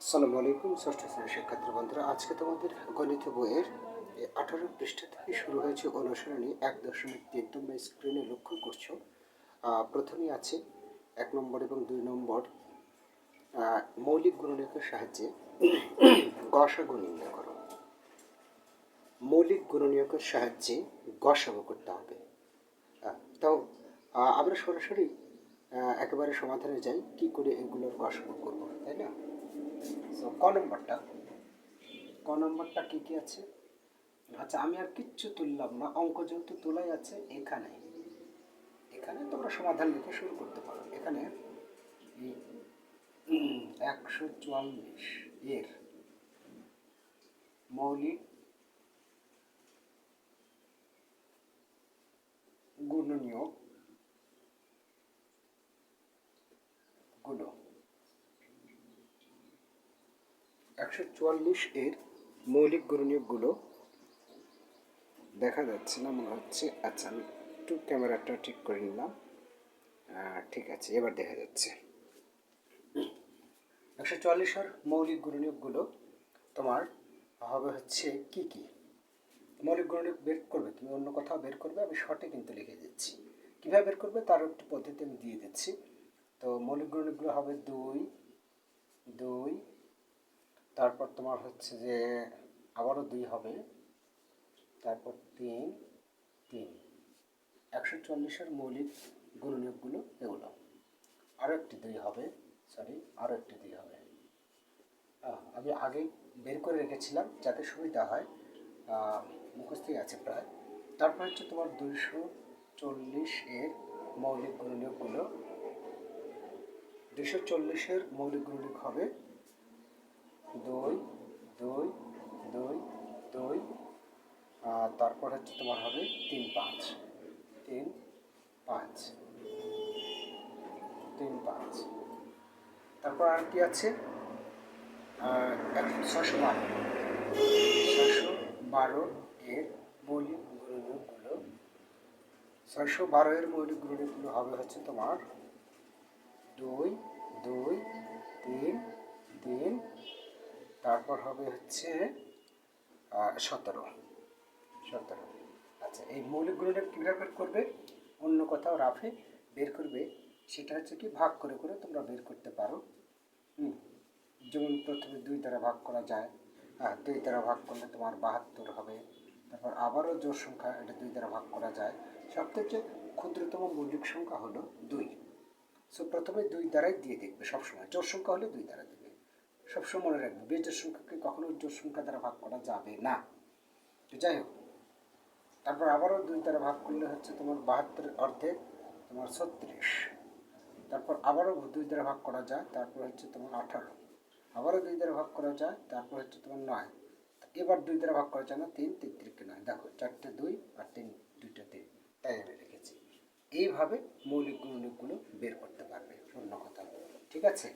আসসালামু আলাইকুম ষষ্ঠ শ্রেণির শিক্ষার্থী বন্ধুরা। আজকে তোমাদের গণিত বইয়ের আঠারো পৃষ্ঠা থেকে শুরু হয়েছে অনুসরণী এক দশমিক তিন। তোমরা স্ক্রিনে লক্ষ্য করছ। আহ, প্রথমেই আছে এক নম্বর এবং দুই নম্বর। মৌলিক গুণনীয়কের সাহায্যে গসাগু নির্ণয় করো। মৌলিক গুণনীয়কের সাহায্যে গসাগু করতে হবে। আহ, তো আমরা সরাসরি একেবারে সমাধানে যাই কি করে এগুলোর গসাগু করব তাই না? ক নম্বরটা? ক নম্বরটা কি কি আছে? আচ্ছা আমি আর কিচ্ছু তুললাম না। অঙ্ক যেহেতু তোলাই আছে, এখানে। এখানে তোমরা সমাধান লিখে শুরু করতে পারো। এখানে একশো চুয়াল্লিশ এর মৌলিক গুণনীয়কগুলো একশো চুয়াল্লিশ এর মৌলিক গুণনীয়কগুলো দেখা যাচ্ছে না, মনে হচ্ছে। আচ্ছা আমি একটু ক্যামেরাটা ঠিক করে নিলাম। ঠিক আছে, এবার দেখা যাচ্ছে। একশো চুয়াল্লিশের মৌলিক গুণনীয়কগুলো তোমার হবে হচ্ছে কি কি? মৌলিক গুণনীয়ক বের করবে, তুমি অন্য কোথাও বের করবে, আমি শর্টে কিন্তু লিখে দিচ্ছি। কীভাবে বের করবে? তার একটি পদ্ধতি আমি দিয়ে দিচ্ছি। তো মৌলিক গুণনীয়কগুলো হবে দুই দুই তারপর তোমার হচ্ছে যে আবারও দুই হবে। তারপর তিন তিন। একশো চল্লিশের মৌলিক গুণনীয়কগুলো এগুলো। আরও একটি দুই হবে সরি আরও একটি দুই হবে। আমি আগেই বের করে রেখেছিলাম যাতে সুবিধা হয়। মুখস্থই আছে প্রায়। তারপর হচ্ছে তোমার দুইশো চল্লিশ এর মৌলিক গুণনীয়কগুলো। দুইশো চল্লিশের মৌলিক গুণনীয়ক হবে দুই দুই দুই দুই। আর তারপর হচ্ছে তোমার হবে তিন পাঁচ। তিন পাঁচ। তিন পাঁচ। তারপর আর কি আছে? ছশো বারো। ছশো বারো এর মৌলিক গুণনীয়কগুলো। ছয়শো বারো এর মৌলিক গুণনীয়কগুলো হবে হচ্ছে তোমার দুই দুই, তিন তিন তারপর হবে হচ্ছে সতেরো। সতেরো। আচ্ছা এই মৌলিকগুলোটা কীভাবে বের করবে? অন্য কোথাও রাফে বের করবে, সেটা হচ্ছে কি ভাগ করে করে তোমরা বের করতে পারো। হুম, যেমন প্রথমে দুই দ্বারা ভাগ করা যায় হ্যাঁ দুই দ্বারা ভাগ করলে তোমার বাহাত্তর হবে। তারপর আবারও জোর সংখ্যা, এটা দুই দ্বারা ভাগ করা যায়। সবথেকে ক্ষুদ্রতম মৌলিক সংখ্যা হলো দুই। সো প্রথমে দুই দ্বারাই দিয়ে দেখবে সবসময়। জোর সংখ্যা হলে দুই দ্বারা দেবে সবসময় মনে রাখবে, বেজোর সংখ্যাকে কখনো জোর সংখ্যা দ্বারা ভাগ করা যাবে না। যাই হোক, তারপর আবারও দুই দ্বারা ভাগ করলে হচ্ছে তোমার বাহাত্তরের অর্ধেক, তোমার ছত্রিশ। তারপর আবারও দুই দ্বারা ভাগ করা যায়, তারপর হচ্ছে তোমার আঠারো। আবারও দুই দ্বারা ভাগ করা যায়, তারপর হচ্ছে তোমার নয়। এবার দুই দ্বারা ভাগ করা যায় না, তিন তিন নয়। দেখো, চারটে দুই আর তিন, দুইটা তিন। তাই আমি রেখেছি। এইভাবে মৌলিক গুণনীয়কগুলো বের করতে পারবে অন্য কথা ঠিক আছে?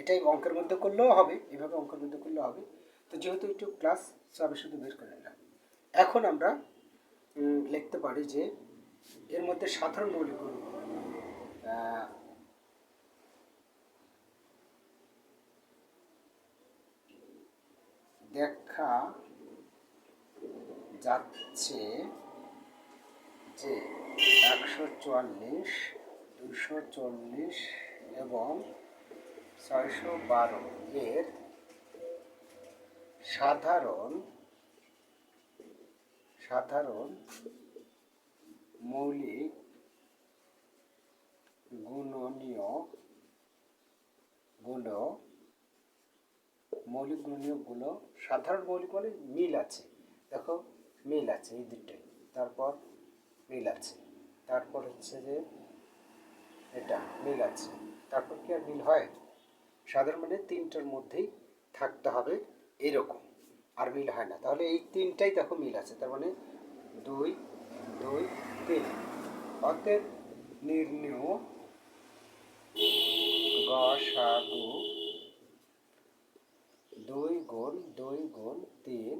এটাই অঙ্কের মধ্যে করলেও হবে, এভাবে অঙ্কের মধ্যে করলেও হবে। তো যেহেতু একটু ক্লাস সো আমি শুধু বের করে নিলাম। এখন আমরা লিখতে পারি যে, এর মধ্যে সাধারণ মৌলিক গুণ দেখা যাচ্ছে যে একশো চুয়াল্লিশ, দুশো চল্লিশ এবং ছয়শো বারো এর সাধারণ সাধারণ মৌলিক গুণনীয়গুলো মৌলিক গুণনীয়কগুলো সাধারণ মৌলিক মানে মিল আছে। দেখো, মিল আছে এই দুটোই তারপর মিল আছে। তারপর হচ্ছে যে এটা, মিল আছে। তারপর কি আর মিল হয়? সাধারণ মানে তিনটার মধ্যেই থাকতে হবে এরকম আর মিল হয় না। তাহলে এই তিনটাই দেখো মিল আছে, তার মানে দুই দুই, তিন। অতএব নির্ণয় গসাগু দুই গুণ দুই গুণ, তিন,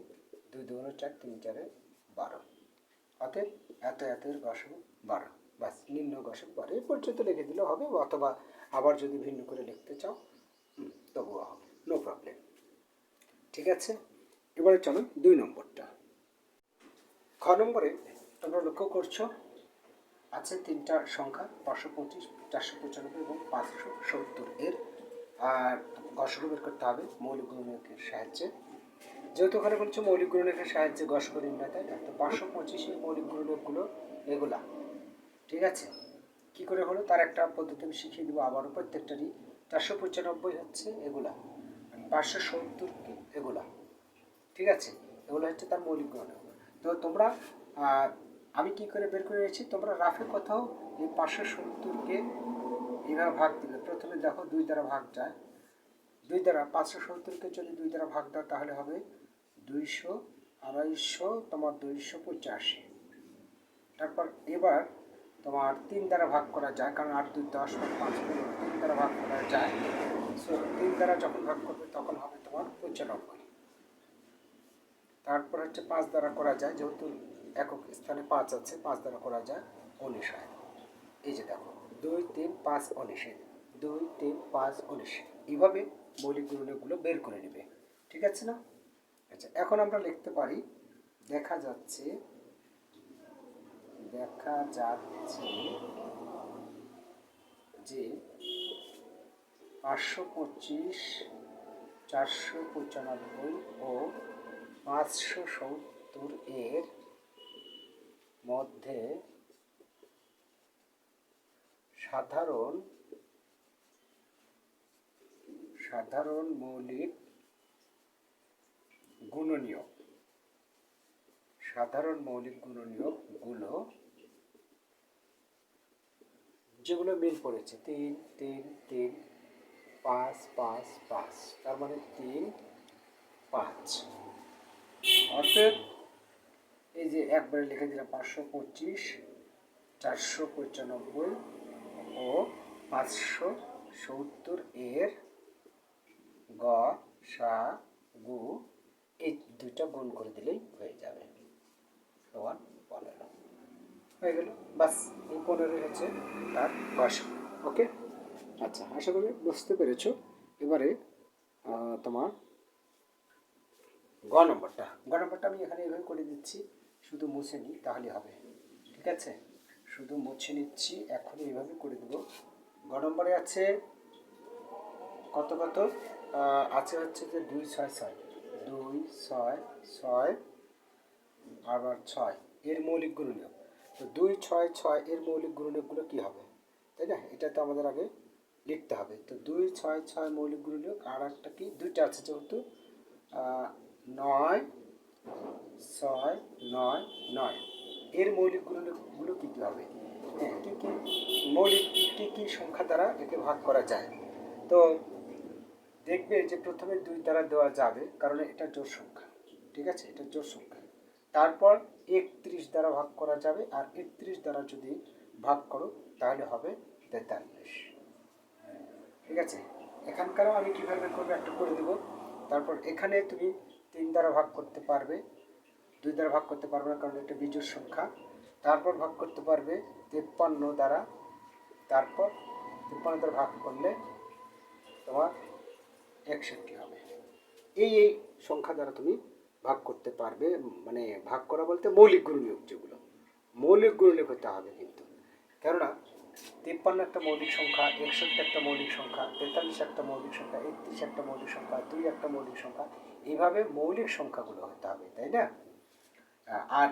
দুই দুগুণ চার, তিন, চারে বারো। অতএব এত এতের গসাগু বারো। বাস নিম্ন গসাগু বারো। এই পর্যন্ত লিখে দিলে হবে, অথবা আবার যদি ভিন্ন করে লিখতে চাও তবুও হবে নো প্রবলেম ঠিক আছে? এবারে চলো দুই নম্বরটা। খ নম্বরে তোমরা লক্ষ্য করছ, আছে তিনটা সংখ্যা, পাঁচশো পঁচিশ, চারশো পঁচানব্বই এবং পাঁচশো সত্তর এর। আর গসগো বের করতে হবে মৌলিক গুণনীয়কের সাহায্যে। যেহেতু ওখানে বলছো মৌলিক গুণনীয়কের সাহায্যে গসগো নির্ণয় তাই তো পাঁচশো পঁচিশের মৌলিক গুণনীয়কগুলো এগুলা। ঠিক আছে? কি করে হলো? তার একটা পদ্ধতি আমি শিখিয়ে দেবো আবারও প্রত্যেকটারই। চারশো পঁচানব্বই হচ্ছে এগুলা পাঁচশো সত্তর এগুলা, ঠিক আছে? এগুলো হচ্ছে তার মৌলিক গুণনীয়ক তো তোমরা আমি কি করে বের করে রেখেছি তোমরা রাফে কোথাও এই পাঁচশো সত্তরকে এইভাবে ভাগ দিবে। প্রথমে দেখো দুই দ্বারা ভাগ যায় দুই দ্বারা, পাঁচশো সত্তরকে যদি দুই দ্বারা ভাগ দাও তাহলে হবে দুইশো আড়াইশো তোমার দুইশো পঁচাশি। তারপর এবার তোমার তিন দ্বারা ভাগ করা যায়, কারণ আট, দুই, দশ, পাঁচ পনেরো তিন দ্বারা ভাগ করা যায়। সো তিন দ্বারা যখন ভাগ করবে, তখন হবে তোমার পঁচানব্বই। তারপর হচ্ছে পাঁচ দ্বারা করা যায়, যেহেতু একক স্থানে পাঁচ আছে, পাঁচ দ্বারা করা যায় উনিশ। হয় এই যে দেখো, দুই, তিন, পাঁচ, উনিশে। দুই, তিন, পাঁচ, উনিশ। এইভাবে মৌলিক গুণনগুলো বের করে নেবে। ঠিক আছে না? আচ্ছা এখন আমরা লিখতে পারি, দেখা যাচ্ছে দেখা যাচ্ছে যে পাঁচশো পঁচিশ, চারশো পঁচানব্বই ও পাঁচশো সত্তর এর মধ্যে সাধারণ সাধারণ মৌলিক গুণনীয় সাধারণ মৌলিক গুণনীয়কগুলো, যেগুলো মিল পড়েছে তিন তিন তিন, পাঁচ পাঁচ পাঁচ, তার মানে তিন, পাঁচ। অর্থাৎ এই যে একবারে লিখে দিলাম পাঁচশো পঁচিশ, চারশো পঁচানব্বই ও পাঁচশো সত্তর এর গ, সা, গু, এই দুইটা গুণ করে দিলেই হয়ে যাবে। সমান পনেরো হয়ে গেল? বাস, এই পনেরো হচ্ছে তার বয়স ওকে? আচ্ছা আশা করি বুঝতে পেরেছ। এবারে তোমার গ নম্বরটা। গ নম্বরটা আমি এখানে এভাবে করে দিচ্ছি, শুধু মুছে নিই তাহলে হবে। ঠিক আছে? শুধু মুছে নিচ্ছি এখন এইভাবে করে দেবো। গ নম্বরে আছে কত কত? আছে হচ্ছে যে দুই ছয় ছয়। দুই ছয় ছয় আবার ছয়, এর মৌলিক গুণনীয়ক। তো দুই, ছয় ছয়, এর মৌলিক গুণনীয়কগুলো কী হবে? তাই না? এটা তো আমাদের আগে লিখতে হবে। তো দুই, ছয় ছয় মৌলিক গুণনীয়ক, আর একটা কি? দুইটা আছে যেহেতু। নয়, ছয়, নয় নয়। এর মৌলিক গুণগুলো কী কী হবে? হ্যাঁ কী কী মৌলিক, কী কী সংখ্যা দ্বারা একে ভাগ করা যায়? তো দেখবে যে প্রথমে দুই দ্বারা দেওয়া যাবে, কারণ এটা জোর সংখ্যা। ঠিক আছে? এটা জোর সংখ্যা। তারপর একত্রিশ দ্বারা ভাগ করা যাবে, আর একত্রিশ দ্বারা যদি ভাগ করো, তাহলে হবে তেতাল্লিশ। ঠিক আছে? এখানকারও আমি কীভাবে করব একটা করে দেবো। তারপর এখানে তুমি তিন দ্বারা ভাগ করতে পারবে, দুই দ্বারা ভাগ করতে পারবে না, কারণ এটা বিজোড় সংখ্যা। তারপর ভাগ করতে পারবে তেপ্পান্ন দ্বারা। তারপর তেপ্পান্ন দ্বারা ভাগ করলে তোমার একষট্টি হবে। এই এই সংখ্যা দ্বারা তুমি ভাগ করতে পারবে মানে ভাগ করা বলতে মৌলিক গুণনীয়ক যেগুলো। মৌলিক গুণনীয়ক হতে হবে কিন্তু। কেননা তিপ্পান্ন একটা মৌলিক সংখ্যা, একষট্টি একটা মৌলিক সংখ্যা, তেতাল্লিশ একটা মৌলিক সংখ্যা, একত্রিশ একটা মৌলিক সংখ্যা, দুই একটা মৌলিক সংখ্যা, এইভাবে মৌলিক সংখ্যাগুলো হতে হবে, তাই না? আর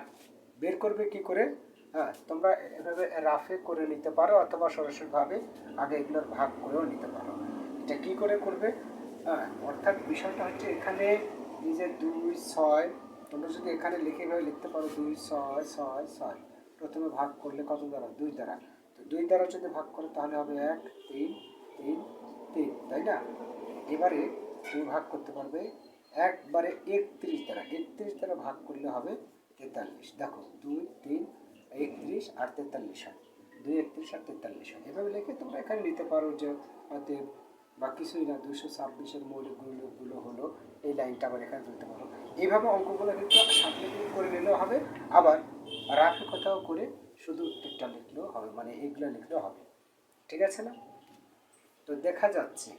বের করবে কি করে? হ্যাঁ তোমরা এভাবে রাফে করে নিতে পারো অথবা সরাসরিভাবে আগে এগুলোর ভাগ করেও নিতে পারো। এটা কী করে করবে? হ্যাঁ অর্থাৎ বিষয়টা হচ্ছে এখানে যে দুই ছয়, তোমরা যদি এখানে লিখে এভাবে লিখতে পারো, দুই ছয় ছয় ছয়। প্রথমে ভাগ করলে কত দ্বারা? দুই দ্বারা। তো দুই দ্বারা যদি ভাগ করো, তাহলে হবে এক, তিন তিন তিন, তাই না? এবারে তুমি ভাগ করতে পারবে একবারে একত্রিশ দ্বারা। একত্রিশ দ্বারা ভাগ করলে হবে তেতাল্লিশ। দেখো, দুই, তিন, একত্রিশ আর তেতাল্লিশ হয়। দুই, একত্রিশ আর তেতাল্লিশ হয়। এভাবে লিখে তোমরা এখানে নিতে পারো যে অতএব বা কিছুই না দুশো ছাব্বিশের মৌলিক গুণগুলো হলো এই লাইনটা আবার এখানে তুলতে পারো। এইভাবে অঙ্কগুলো কিন্তু দিকে করে নিলেও হবে, আবার রাফে কোথাও করে শুধু উত্তরটা লিখলেও হবে মানে এইগুলো লিখলেও হবে। ঠিক আছে না? তো দেখা যাচ্ছে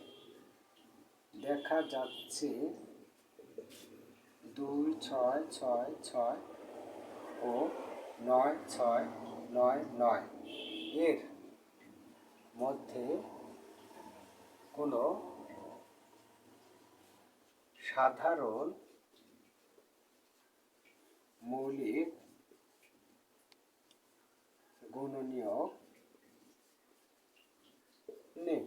দেখা যাচ্ছে দুই, ছয় ছয় ছয় ও নয়, ছয়, নয় নয়। এর মধ্যে কোনো সাধারণ মৌলিক গুণনীয় নেই।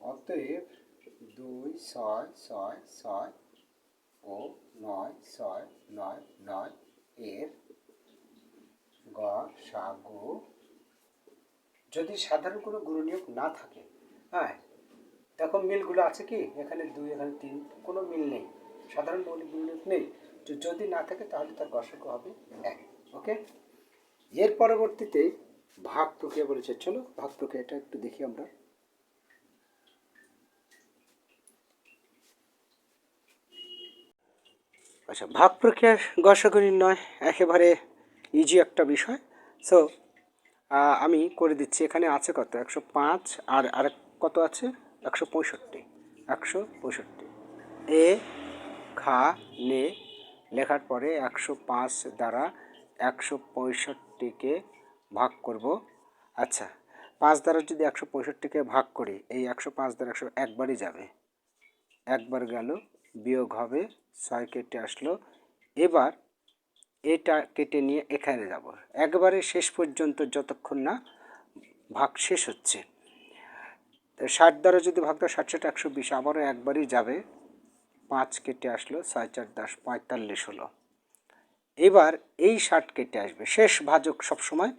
অতএব দুই, ছয় ছয় ছয় ও নয়, ছয়, নয় নয় এর গ সাগু যদি সাধারণ কোনো গুণনীয়ক না থাকে হ্যাঁ দেখো মিলগুলো আছে কি? এখানে দুই, এখানে তিন, কোনো মিল নেই। সাধারণ মৌলিক গুণনীয়ক নেই। তো যদি না থাকে, তাহলে তার গসক হবে এক, ওকে? এর পরবর্তীতে ভাগ প্রক্রিয়া বলেছে। চলো ভাগ প্রক্রিয়াটা একটু দেখি আমরা। আচ্ছা ভাগ প্রক্রিয়ার গসাগু নির্ণয় একেবারে ইজি একটা বিষয়। সো আমি করে দিচ্ছি। এখানে আছে কত? একশো পাঁচ আর আরেক কত আছে? একশো পঁয়ষট্টি। একশো পঁয়ষট্টি। এ খা নে লেখার পরে একশো পাঁচ দ্বারা একশো পঁয়ষট্টিকে ভাগ করব। আচ্ছা পাঁচ দ্বারা যদি একশো পঁয়ষট্টিকে ভাগ করি, এই একশো পাঁচ দ্বারা একশো একবারই যাবে। একবার গেল, বিয়োগ হবে, ছয় কেটে আসলো। এবার এটা কেটে নিয়ে এখানে যাব। একবারে শেষ পর্যন্ত যতক্ষণ না ভাগ শেষ হচ্ছে। ষাট দ্বারা যদি ভাগ দাও, ষাট ষাট, একশো বিশ, আবারও একবারই যাবে। পাঁচ কেটে আসলো, ছয়, চার, দশ, পঁয়তাল্লিশ হলো। এবার এই ষাট কেটে আসবে। শেষ ভাজক সবসময়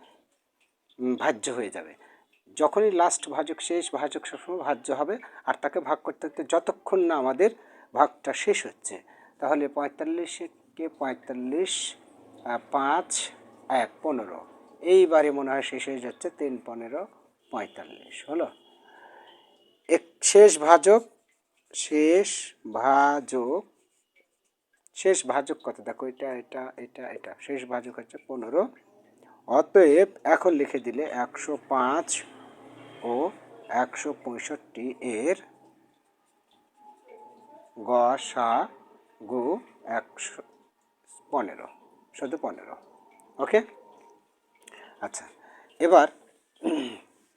ভাজ্য হয়ে যাবে। যখনই লাস্ট ভাজক শেষ, ভাজক সবসময় ভাজ্য হবে। আর তাকে ভাগ করতে করতে যতক্ষণ না আমাদের ভাগটা শেষ হচ্ছে, তাহলে পঁয়তাল্লিশকে পঁয়তাল্লিশ পাঁচ, এক, পনেরো। এইবারে মনে হয় শেষ হয়ে যাচ্ছে তিন, পনেরো, পঁয়তাল্লিশ। হলো? এক, শেষ ভাজক শেষ ভাজক শেষ ভাজক কত? দেখো, এটা এটা এটা এটা। শেষ ভাজক হচ্ছে পনেরো। অতএব এখন লিখে দিলে একশো পাঁচ ও একশো পঁয়ষট্টি এর গ, সা, গু, একশো, পনেরো। শুধু পনেরো। ওকে আচ্ছা এবার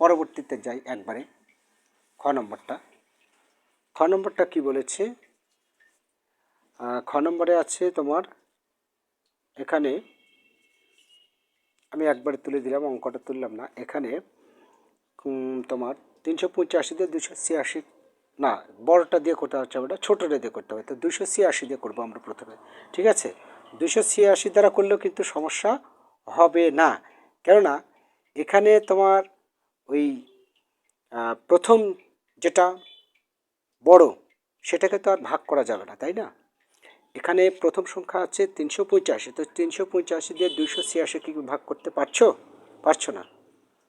পরবর্তীতে যাই একবারে খ নম্বরটা। খ নম্বরটা কি বলেছে? খ নম্বরে আছে তোমার, এখানে আমি একবারে তুলে দিলাম, অঙ্কটা তুললাম না। এখানে তোমার তিনশো পঁচাশিতে দুশো ছিয়াশি, না, বড়টা দিয়ে করতে হচ্ছে ওটা ছোটোটা দিয়ে করতে হবে। তো দুশো ছিয়াশি দিয়ে করব আমরা প্রথমে। ঠিক আছে? দুশো ছিয়াশি দ্বারা করলেও কিন্তু সমস্যা হবে না। কেননা, এখানে তোমার ওই প্রথম যেটা বড়, সেটাকে তো আর ভাগ করা যাবে না, তাই না? এখানে প্রথম সংখ্যা আছে তিনশো পঁচাশি তো তিনশো পঁচাশি দিয়ে দুইশো ছিয়াশি কি ভাগ করতে পারছ? পারছ না।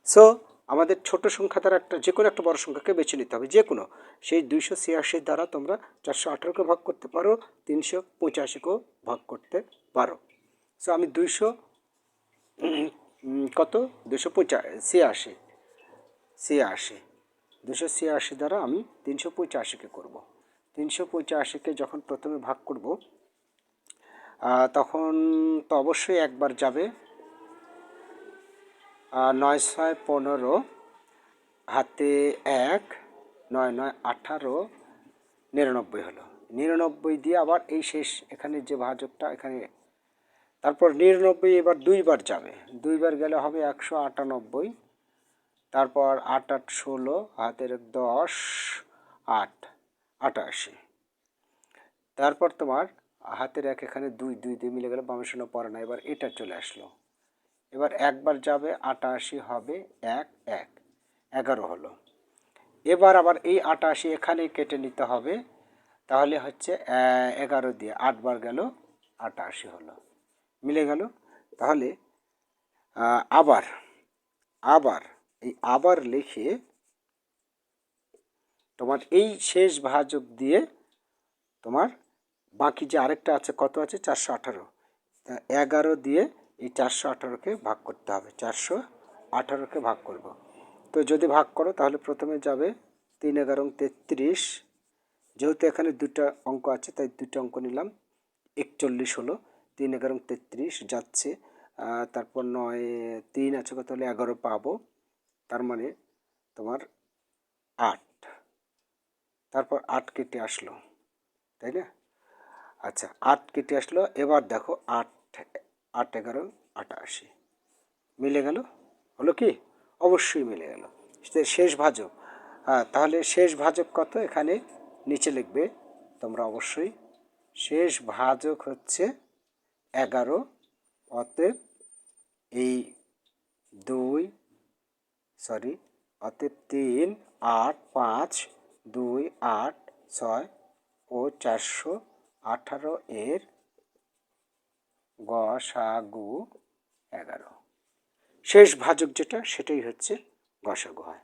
সো আমাদের ছোট সংখ্যা দ্বারা একটা যে কোনো একটা বড় সংখ্যাকে বেছে নিতে হবে। যে কোনো। সেই দুইশো ছিয়াশির দ্বারা তোমরা চারশো আঠারোকে ভাগ করতে পারো, তিনশো পঁচাশিকেও ভাগ করতে পারো। সো আমি দুইশো কত? দুশো পঁচা ছিয়াশি। ছিয়াশি। দুশো ছিয়াশি দ্বারা আমি তিনশো পঁচাশিকে করব। তিনশো পঁচাশিকে যখন প্রথমে ভাগ করব তখন তো অবশ্যই একবার যাবে। নয় ছয় পনেরো, হাতে এক, নয় নয় আঠারো, নিরানব্বই হলো। নিরানব্বই দিয়ে আবার এই শেষ, এখানে যে ভাজকটা, এখানে। তারপর নিরানব্বই এবার দুইবার যাবে। দুইবার গেলে হবে একশো আটানব্বই, তারপর আট আট ষোলো, হাতের দশ, আট, আটাশি। তারপর তোমার হাতের এক এখানে দুই দুই দিয়ে মিলে গেলে বামের পড়ে না, এবার এটা চলে আসলো। এবার একবার যাবে আটাশি হবে এক এক। এগারো হলো। এবার আবার এই আটাশি এখানে কেটে নিতে হবে। তাহলে হচ্ছে এগারো দিয়ে আটবার গেল, আটাশি হলো। মিলে গেল? তাহলে আবার আবার, এই আবার লিখে তোমার এই শেষ ভাজক দিয়ে তোমার বাকি যে আরেকটা আছে, কত আছে? চারশো আঠারো। এগারো দিয়ে এই চারশো আঠারোকে ভাগ করতে হবে, চারশো আঠারোকে ভাগ করব। তো যদি ভাগ করো তাহলে প্রথমে যাবে তিন এগারো তেত্রিশ। যেহেতু এখানে দুটো অঙ্ক আছে, তাই দুটো অঙ্ক নিলাম। একচল্লিশ হলো, তিন এগারো তেত্রিশ যাচ্ছে। তারপর নয়, তিন আছে কত হলে? এগারো পাবো। তার মানে তোমার আট। তারপর আট কেটে আসলো, তাই না? আচ্ছা আট কেটে আসলো। এবার দেখো আট আট এগারো আটাশি। মিলে গেল? হলো কি? অবশ্যই মিলে গেল। শেষ ভাজক। হ্যাঁ তাহলে শেষ ভাজক কত? এখানে নিচে লিখবে। তোমরা অবশ্যই শেষ ভাজক হচ্ছে এগারো। অতএব এই দুই সরি অতএব তিন, আট, পাঁচ, দুই, আট, ছয় ও চারশো আঠারো এর গসাগু এগারো। শেষ ভাজক যেটা, সেটাই হচ্ছে গসাগু হয়।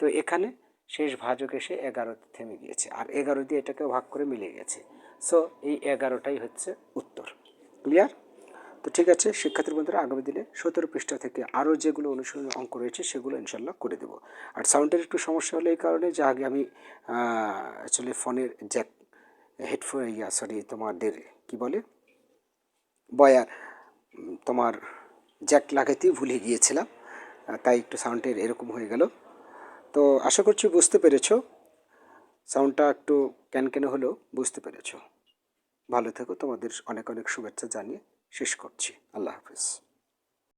তো এখানে শেষ ভাজক এসে এগারোতে থেমে গিয়েছে। আর এগারো দিয়ে এটাকে ভাগ করে মিলে গেছে। সো এই এগারোটাই হচ্ছে উত্তর। ক্লিয়ার তো ঠিক আছে শিক্ষার্থী বন্ধুরা, আগামী দিনে সতেরো পৃষ্ঠা থেকে আরও যেগুলো অনুশীলনী অঙ্ক রয়েছে, সেগুলো ইনশাল্লাহ করে দেবো। আর সাউন্ডের একটু সমস্যা হলে এই কারণে যে আগে আমি অ্যাকচুয়ালি ফোনের জ্যাক, হেডফোন, ইয়া সরি তোমাদের, কি বলে? বয়ার তোমার জ্যাক লাগাতেই ভুলে গিয়েছিলাম তাই একটু সাউন্ডের এরকম হয়ে গেল। তো আশা করছি বুঝতে পেরেছ। সাউন্ডটা একটু ক্যানক্যানে হলেও বুঝতে পেরেছ। ভালো থেকো, তোমাদের অনেক অনেক শুভেচ্ছা জানিয়ে শেষ করছি। আল্লাহ হাফিজ।